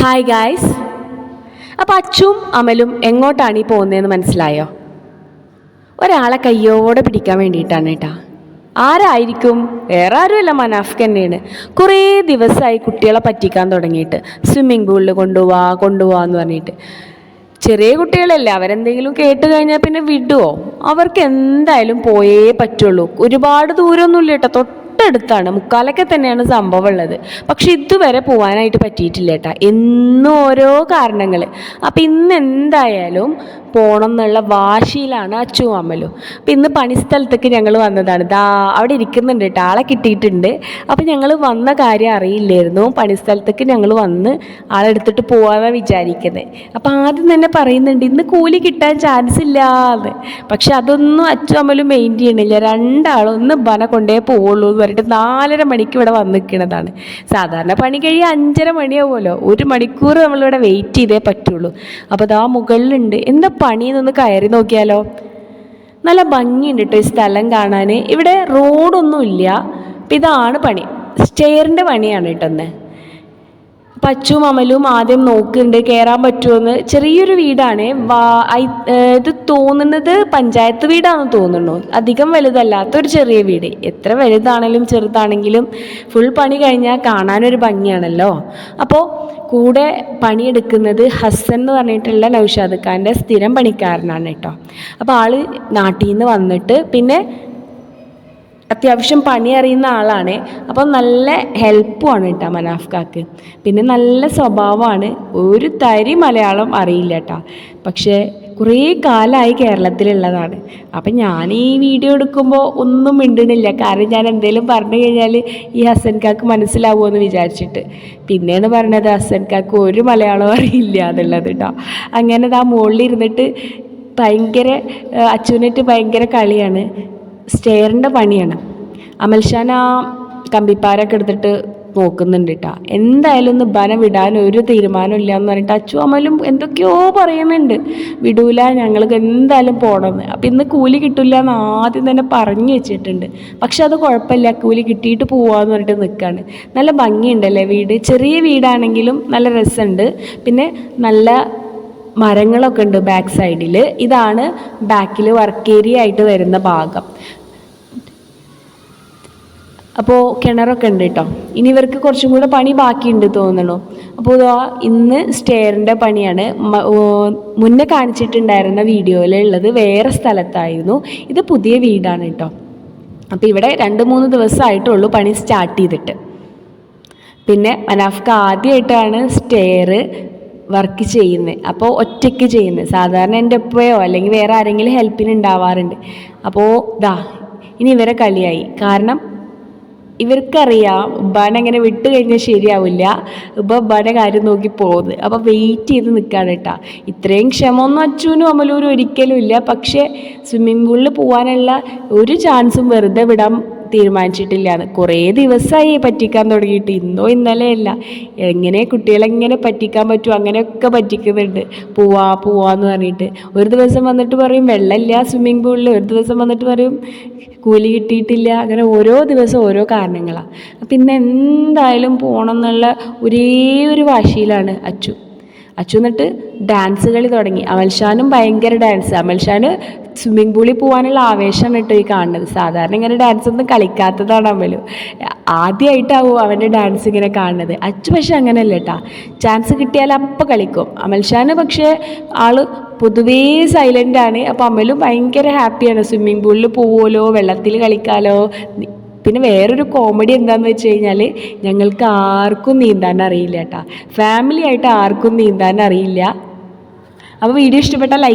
Hi guys അപ്പോൾ അച്ചും അമലും എങ്ങോട്ടാണ് ഈ പോകുന്നതെന്ന് മനസ്സിലായോ? ഒരാളെ കയ്യോടെ പിടിക്കാൻ വേണ്ടിയിട്ടാണ് കേട്ടാ. ആരായിരിക്കും? വേറെ ആരുമല്ല മനാഫ്ക്ക് തന്നെയാണ്. കുറേ ദിവസമായി കുട്ടികളെ പറ്റിക്കാൻ തുടങ്ങിയിട്ട്. സ്വിമ്മിങ് പൂളിൽ കൊണ്ടുപോവാ കൊണ്ടുപോവാ എന്ന് പറഞ്ഞിട്ട്. ചെറിയ കുട്ടികളല്ലേ അവരെന്തെങ്കിലും കേട്ട് കഴിഞ്ഞാൽ പിന്നെ വിടുവോ? അവർക്ക് എന്തായാലും പോയേ പറ്റുള്ളൂ. ഒരുപാട് ദൂരമൊന്നുമില്ല കേട്ടോ. തൊട്ടടുത്താണ് മുക്കാലൊക്കെ തന്നെയാണ് സംഭവം ഉള്ളത് പക്ഷെ ഇതുവരെ പോകാനായിട്ട് പറ്റിയിട്ടില്ല കേട്ടാ. എന്നും ഓരോ കാരണങ്ങൾ അപ്പം ഇന്ന് എന്തായാലും പോകണം എന്നുള്ള വാശിയിലാണ് അച്ചു അമ്മലും. അപ്പം ഇന്ന് പണിസ്ഥലത്തേക്ക് ഞങ്ങൾ വന്നതാണ്. ദാ അവിടെ ഇരിക്കുന്നുണ്ട് കേട്ടോ. ആളെ കിട്ടിയിട്ടുണ്ട്. അപ്പം ഞങ്ങൾ വന്ന കാര്യം അറിയില്ലായിരുന്നു. പണിസ്ഥലത്തേക്ക് ഞങ്ങൾ വന്ന് ആളെടുത്തിട്ട് പോകാമെന്നാണ് വിചാരിക്കുന്നത് അപ്പം ആദ്യം തന്നെ പറയുന്നുണ്ട് ഇന്ന് കൂലി കിട്ടാൻ ചാൻസ് ഇല്ലാതെ പക്ഷെ അതൊന്നും അച്ചു അമ്മലും മെയിൻ ചെയ്യണില്ല. രണ്ടാളും ഒന്ന് ബന കൊണ്ടേ പോവുള്ളൂ എന്ന് നാലര മണിക്ക് ഇവിടെ വന്ന് നിൽക്കുന്നതാണ് സാധാരണ പണി കഴിയാൻ അഞ്ചര മണിയാവുമല്ലോ. ഒരു മണിക്കൂർ നമ്മളിവിടെ വെയിറ്റ് ചെയ്തേ പറ്റുള്ളൂ. അപ്പോൾ അതാ മുകളിലുണ്ട്. എന്താ പണി എന്നൊന്ന് കയറി നോക്കിയാലോ? നല്ല ഭംഗിയുണ്ട് കേട്ടോ ഈ സ്ഥലം കാണാൻ. ഇവിടെ റോഡൊന്നുമില്ല ഇതാണ് പണി. സ്റ്റെയറിന്റെ പണിയാണ് കേട്ടോ പച്ചും അമലും ആദ്യം നോക്കുന്നുണ്ട്. കയറാൻ പറ്റുമെന്ന് ചെറിയൊരു വീടാണ്. വാ ഇത് തോന്നുന്നത് പഞ്ചായത്ത് വീടാണെന്ന് തോന്നുന്നു. അധികം വലുതല്ലാത്ത ഒരു ചെറിയ വീട്. എത്ര വലുതാണെങ്കിലും ചെറുതാണെങ്കിലും ഫുൾ പണി കഴിഞ്ഞാൽ കാണാനൊരു ഭംഗിയാണല്ലോ. അപ്പോൾ കൂടെ പണിയെടുക്കുന്നത് ഹസൻ എന്ന് പറഞ്ഞിട്ടുള്ള നൗഷാദ് ഖാന്റെ സ്ഥിരം പണിക്കാരനാണ് കേട്ടോ. അപ്പോൾ ആൾ നാട്ടിൽ നിന്ന് വന്നിട്ട് പിന്നെ അത്യാവശ്യം പണി അറിയുന്ന ആളാണ്. അപ്പം നല്ല ഹെൽപ്പുമാണ് കേട്ടോ മനാഫ്കാക്ക്. പിന്നെ നല്ല സ്വഭാവമാണ്. ഒരു തരി മലയാളം അറിയില്ല കേട്ടോ. പക്ഷേ കുറേ കാലമായി കേരളത്തിലുള്ളതാണ്. അപ്പം ഞാൻ ഈ വീഡിയോ എടുക്കുമ്പോൾ ഒന്നും മിണ്ടണില്ല കാരണം ഞാൻ എന്തെങ്കിലും പറഞ്ഞു കഴിഞ്ഞാൽ ഈ ഹസൻ കാക്ക് മനസ്സിലാവുമോ എന്ന് വിചാരിച്ചിട്ട്. പിന്നെയാണ് പറഞ്ഞത് ഹസൻ കാക്ക് ഒരു മലയാളം അറിയില്ല എന്നുള്ളത് കേട്ടോ. അങ്ങനെ ആ മുകളിൽ ഇരുന്നിട്ട് ഭയങ്കര അച്ഛനായിട്ട് ഭയങ്കര കളിയാണ്. സ്റ്റെയറിന്റെ പണിയാണ്. അമൽഷാൻ ആ കമ്പിപ്പാരൊക്കെ എടുത്തിട്ട് നോക്കുന്നുണ്ട് കേട്ടോ എന്തായാലും ഒന്ന് ബന വിടാൻ ഒരു തീരുമാനമില്ല എന്ന് പറഞ്ഞിട്ട് അച്ചു അമലും എന്തൊക്കെയോ പറയുന്നുണ്ട്. വിടൂല ഞങ്ങൾക്ക് എന്തായാലും പോകണമെന്ന് അപ്പം ഇന്ന് കൂലി കിട്ടില്ല എന്ന് ആദ്യം തന്നെ പറഞ്ഞു വെച്ചിട്ടുണ്ട്. പക്ഷെ അത് കുഴപ്പമില്ല കൂലി കിട്ടിയിട്ട് പോവാന്ന് പറഞ്ഞിട്ട് നിൽക്കുകയാണ് നല്ല ഭംഗിയുണ്ടല്ലേ വീട്? ചെറിയ വീടാണെങ്കിലും നല്ല രസമുണ്ട്. പിന്നെ നല്ല മരങ്ങളൊക്കെ ഉണ്ട് ബാക്ക് സൈഡിൽ ഇതാണ് ബാക്കിൽ വർക്ക് ഏരിയ ആയിട്ട് വരുന്ന ഭാഗം. അപ്പോൾ കിണറൊക്കെ ഉണ്ട് കേട്ടോ ഇനി ഇവർക്ക് കുറച്ചും കൂടെ പണി ബാക്കിയുണ്ട് തോന്നണു. അപ്പോൾ ഇതാ ഇന്ന് സ്റ്റെയറിന്റെ പണിയാണ്. മുന്നേ കാണിച്ചിട്ടുണ്ടായിരുന്ന വീഡിയോയിലുള്ളത് വേറെ സ്ഥലത്തായിരുന്നു. ഇത് പുതിയ വീടാണ് കേട്ടോ അപ്പോൾ ഇവിടെ രണ്ട് മൂന്ന് ദിവസമായിട്ടുള്ളൂ പണി സ്റ്റാർട്ട് ചെയ്തിട്ട്. പിന്നെ മനാഫ്ക്ക് ആദ്യമായിട്ടാണ് സ്റ്റെയർ വർക്ക് ചെയ്യുന്നത് അപ്പോൾ ഒറ്റയ്ക്ക് ചെയ്യുന്നത് സാധാരണ എന്റെ ഉപ്പയോ അല്ലെങ്കിൽ വേറെ ആരെങ്കിലും ഹെൽപ്പിന് ഉണ്ടാവാറുണ്ട്. അപ്പോൾ ദാ ഇനി ഇവരെ കളിയായി. കാരണം ഇവർക്കറിയാം ബാൻ അങ്ങനെ വിട്ട് കഴിഞ്ഞാൽ ശരിയാവില്ല. ഇപ്പോൾ ബാനെ കാര്യം നോക്കി പോകുന്നത് അപ്പോൾ വെയിറ്റ് ചെയ്ത് നിൽക്കുകയാണ് കേട്ടോ. ഇത്രയും ക്ഷമമൊന്നും അച്ഛനും അമലൂരും ഒരിക്കലും ഇല്ല. പക്ഷേ സ്വിമ്മിംഗ് പൂളിൽ പോകാനുള്ള ഒരു ചാൻസും വെറുതെ വിടാൻ തീരുമാനിച്ചിട്ടില്ലാന്ന്. കുറേ ദിവസമായി പറ്റിക്കാൻ തുടങ്ങിയിട്ട്. ഇന്നോ ഇന്നലെയല്ല എങ്ങനെ കുട്ടികളെങ്ങനെ പറ്റിക്കാൻ പറ്റും അങ്ങനെയൊക്കെ പറ്റിക്കുന്നുണ്ട്. പോവാ പോവാന്ന് പറഞ്ഞിട്ട്. ഒരു ദിവസം വന്നിട്ട് പറയും വെള്ളമില്ല സ്വിമ്മിംഗ് പൂളിൽ ഒരു ദിവസം വന്നിട്ട് പറയും കൂലി കിട്ടിയിട്ടില്ല. അങ്ങനെ ഓരോ ദിവസം ഓരോ കാരണങ്ങളാണ് അപ്പം ഇന്ന് എന്തായാലും പോകണം എന്നുള്ള ഒരേ ഒരു വാശിയിലാണ് അച്ചു. അച്ചു എന്നിട്ട് ഡാൻസ് കളി തുടങ്ങി. അമൽഷാനും ഭയങ്കര ഡാൻസ് അമൽഷാന് സ്വിമ്മിംഗ് പൂളിൽ പോകാനുള്ള ആവേശമാണ് കേട്ടോ ഈ കാണുന്നത്. സാധാരണ ഇങ്ങനെ ഡാൻസ് ഒന്നും കളിക്കാത്തതാണ് അമലു. ആദ്യമായിട്ടാവും അവന്റെ ഡാൻസ് ഇങ്ങനെ കാണുന്നത്. അച്ചു പക്ഷെ അങ്ങനെയല്ല കേട്ടാ ചാൻസ് കിട്ടിയാൽ അപ്പം കളിക്കും. അമൽഷാന് പക്ഷേ ആൾ പൊതുവേ സൈലന്റ് ആണ്. അപ്പോൾ അമലും ഭയങ്കര ഹാപ്പിയാണ് സ്വിമ്മിംഗ് പൂളിൽ പോവുമല്ലോ വെള്ളത്തിൽ കളിക്കാലോ പിന്നെ വേറൊരു കോമഡി എന്താണെന്ന് വെച്ച് കഴിഞ്ഞാൽ ഞങ്ങൾക്ക് ആർക്കും നീന്താൻ അറിയില്ല കേട്ടോ ഫാമിലി ആയിട്ട് ആർക്കും നീന്താൻ അറിയില്ല. അപ്പോൾ വീഡിയോ ഇഷ്ടപ്പെട്ടാൽ ലൈക്ക്